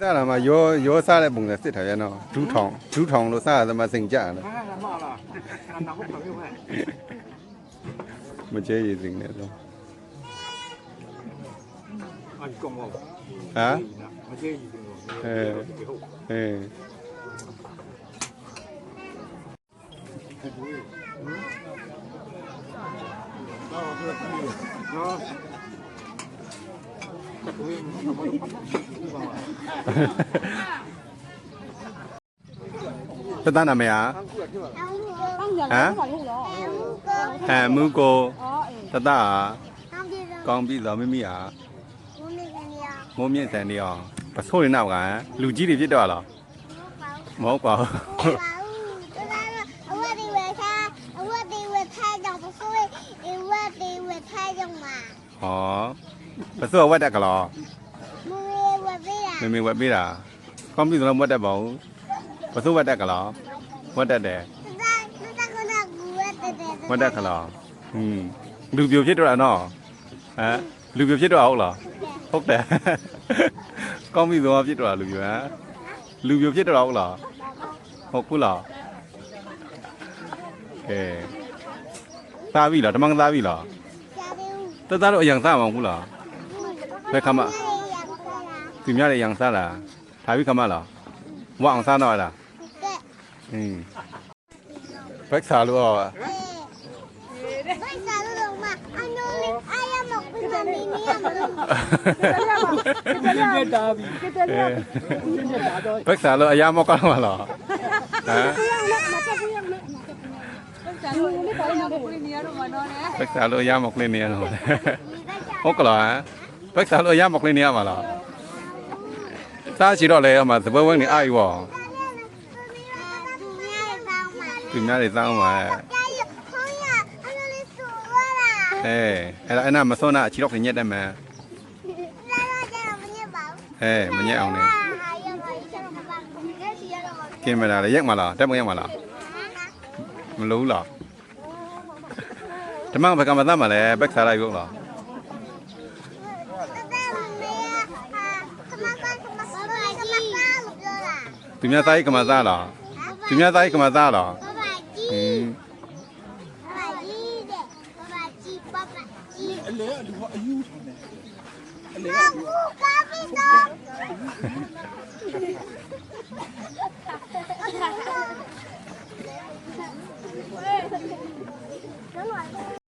စားလာမှာရောရောစားတဲ့ပုံစံစစ်ထားရနော်ဒူးထောင်ဒူးထောင်လို့စားရသမားစိန်ကြရတယ်မကျေရည်စင်နဲ့တော့အကောင်ပါဟမ်မကျေရည်စင်တော့အဲအဲတော့ တတနာမေဟာဟမ်ဟမ်မူကိုတတဟာကောင်းပြီတော့မမိဟာမိုးမြင့်စံနေအောင်ပစိုးနေတော့ကလူကြီးတွေဖြစ်တော့လားမဟုတ်ပါဘူး哦。Oh. ဟောပစိုးဝတ်တက်ကလားမမေဝတ်ပေးတာကောင်းပြီတော့ဝတ်တတ်ပါဘူးပစိုးဝတ်တက်ကလားဝတ်တတ်တယ်ဝတ်တက်ကလားဟွန်းလူပြိုဖြစ်တော့တာနော်ဟမ်လူပြိုဖြစ်တော့ဟုတ်လားဟုတ်တယ်ကောင်းပြီတော့ဖြစ်တော့တာလူပြိုဟမ်လူပြိုဖြစ်တော့ဟုတ်လားဟုတ်ကူလားကဲသားပြီလားဓမ္မကသားပြီလားတသားတော့အရင်စားမှာမဟုတ်လား ဘယ်ခါမှသူများတွေရံစားလားဒါပြီးခါမှလားဝအောင်စားတော့လားအင်းဘက်စားလို့ရောဘယ်စားလို့မအနိုလေးအာရမကွန်မီနီယမ်လို့ကတည်းကတာပြီကတည်းကဘက်စားလို့အရာမကောင်းပါလားဟမ်ဘက်စားလို့ရမကလေးနေရတော့ဟုတ်ကလား ဘက်စားလို့အရာမကလင်းနေရမှာလားစားချီတော့လေအမသဘဝဝင်နေအာယူပေါ့သူများတွေတောင်းပါအဲအဲ့ဒါအဲ့နာမစွန်းနာချီတော့ခညက်တယ်မယ်အဲမညက်အောင်လေကင်မရာလေးရက်မလားတက်မရက်မလားမလို့လားဒီမှာဘက်ကမသားမလဲဘက်စားလိုက်ဘူးလား သူများသားကြီးကမသားလားသူများသားကြီးကမသားလားဟင်းအလေအလူအယူထားတယ်အလေ Đúng rồi.